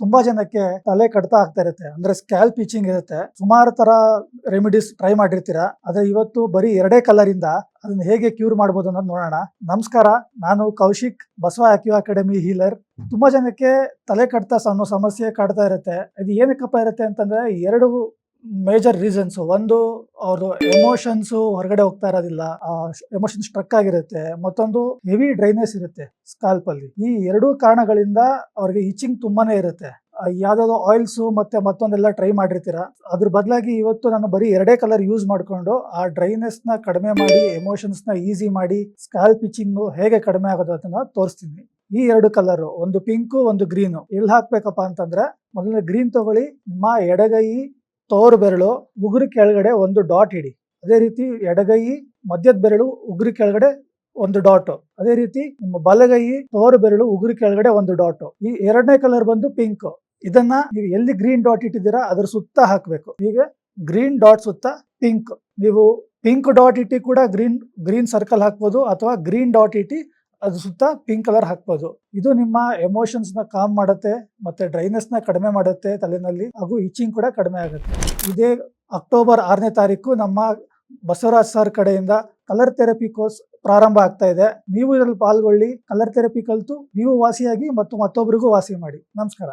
ತುಂಬಾ ಜನಕ್ಕೆ ತಲೆ ಕಡಿತ ಆಗ್ತಾ ಇರುತ್ತೆ. ಅಂದ್ರೆ ಸ್ಕ್ಯಾಲ್ ಪೀಚಿಂಗ್ ಇರುತ್ತೆ. ಸುಮಾರು ತರ ರೆಮಿಡೀಸ್ ಟ್ರೈ ಮಾಡಿರ್ತೀರಾ? ಆದ್ರೆ ಇವತ್ತು ಬರೀ ಎರಡೇ ಕಲರಿಂದ ಅದನ್ನ ಹೇಗೆ ಕ್ಯೂರ್ ಮಾಡ್ಬೋದು ಅನ್ನೋದು ನೋಡೋಣ. ನಮಸ್ಕಾರ, ನಾನು Kaushik, Basava acu academy healer ತುಂಬಾ ಜನಕ್ಕೆ ತಲೆ ಕಡ್ತ ಅನ್ನೋ ಸಮಸ್ಯೆ ಕಾಡ್ತಾ ಇರುತ್ತೆ. ಅದು ಏನಕ್ಕಪ್ಪ ಇರುತ್ತೆ ಅಂತಂದ್ರೆ ಎರಡು ಮೇಜರ್ ರೀಸನ್ಸ್ ಒಂದು ಅವ್ರದ್ದು ಎಮೋಷನ್ಸ್ ಹೊರಗಡೆ ಹೋಗ್ತಾ ಇರೋದಿಲ್ಲ. ಎಮೋಷನ್ ಸ್ಟ್ರಕ್ ಆಗಿರುತ್ತೆ. ಮತ್ತೊಂದು ಹೆವಿ ಡ್ರೈನೆಸ್ ಇರುತ್ತೆ ಸ್ಕಾಲ್ಪ್ ಅಲ್ಲಿ ಈ ಎರಡೂ ಕಾರಣಗಳಿಂದ ಅವ್ರಿಗೆ ಇಚಿಂಗ್ ತುಂಬಾನೇ ಇರುತ್ತೆ. ಯಾವ್ದಾದ್ರು ಆಯಿಲ್ಸ್ ಮತ್ತೆ ಮತ್ತೊಂದೆಲ್ಲ ಟ್ರೈ ಮಾಡಿರ್ತೀರಾ? ಅದ್ರ ಬದಲಾಗಿ ಇವತ್ತು ನಾನು ಬರೀ ಎರಡೇ ಕಲರ್ ಯೂಸ್ ಮಾಡ್ಕೊಂಡು, ಆ ಡ್ರೈನೆಸ್ನ ಕಡಿಮೆ ಮಾಡಿ ಎಮೋಷನ್ಸ್ನ ಈಸಿ ಮಾಡಿ ಸ್ಕಾಲ್ಪ್ ಇಚಿಂಗ್ ಹೇಗೆ ಕಡಿಮೆ ಆಗೋದು ಅದನ್ನ ತೋರಿಸ್ತೀನಿ. ಈ ಎರಡು ಕಲರ್ ಒಂದು ಪಿಂಕು ಒಂದು ಗ್ರೀನು ಎಲ್ಲಿ ಹಾಕ್ಬೇಕಪ್ಪ ಅಂತಂದ್ರೆ, ಮೊದಲನೇ ಗ್ರೀನ್ ತಗೊಳ್ಳಿ, ನಿಮ್ಮ ಎಡಗೈ ತೋರು ಬೆರಳು, ಉಗುರು ಕೆಳಗಡೆ ಒಂದು ಡಾಟ್ ಇಡಿ. ಅದೇ ರೀತಿ ಎಡಗೈ, ಮಧ್ಯದ ಬೆರಳು, ಉಗುರು ಕೆಳಗಡೆ ಒಂದು ಡಾಟ್. ಅದೇ ರೀತಿ ನಿಮ್ಮ ಬಲಗೈ, ತೋರು ಬೆರಳು, ಉಗುರು ಕೆಳಗಡೆ ಒಂದು ಡಾಟ್. ಈ ಎರಡನೇ ಕಲರ್ ಬಂದು ಪಿಂಕ್. ಇದನ್ನ ನೀವು ಎಲ್ಲಿ ಗ್ರೀನ್ ಡಾಟ್ ಇಟ್ಟಿದ್ದೀರಾ, ಅದ್ರ ಸುತ್ತ ಹಾಕಬೇಕು. ಈಗ ಗ್ರೀನ್ ಡಾಟ್ ಸುತ್ತ ಪಿಂಕ್. ನೀವು ಪಿಂಕ್ ಡಾಟ್ ಇಟ್ಟಿ ಕೂಡ ಗ್ರೀನ್ ಗ್ರೀನ್ ಸರ್ಕಲ್ ಹಾಕ್ಬೋದು ಅಥವಾ ಗ್ರೀನ್ ಡಾಟ್ ಇಟ್ಟಿ ಅದ್ರ ಸುತ್ತ ಪಿಂಕ್ ಕಲರ್ ಹಾಕ್ಬೋದು. ಇದು ನಿಮ್ಮ ಎಮೋಷನ್ಸ್ನ ಕಾಮ್ ಮಾಡುತ್ತೆ, ಮತ್ತೆ ಡ್ರೈನೆಸ್ನ ಕಡಿಮೆ ಮಾಡುತ್ತೆ ತಲೆನಲ್ಲಿ, ಹಾಗೂ ಇಚಿಂಗ್ ಕೂಡ ಕಡಿಮೆ ಆಗುತ್ತೆ. ಇದೇ ಅಕ್ಟೋಬರ್ ಆರನೇ ತಾರೀಕು ನಮ್ಮ ಬಸವರಾಜ್ ಸರ್ ಕಡೆಯಿಂದ ಕಲರ್ ಥೆರಪಿ ಕೋರ್ಸ್ ಪ್ರಾರಂಭ ಆಗ್ತಾ ಇದೆ. ನೀವು ಇದರಲ್ಲಿ ಪಾಲ್ಗೊಳ್ಳಿ ಕಲರ್ ಥೆರಪಿ ಕಲಿತು, ನೀವು ವಾಸಿಯಾಗಿ ಮತ್ತು ಮತ್ತೊಬ್ಬರಿಗೂ ವಾಸಿ ಮಾಡಿ. ನಮಸ್ಕಾರ.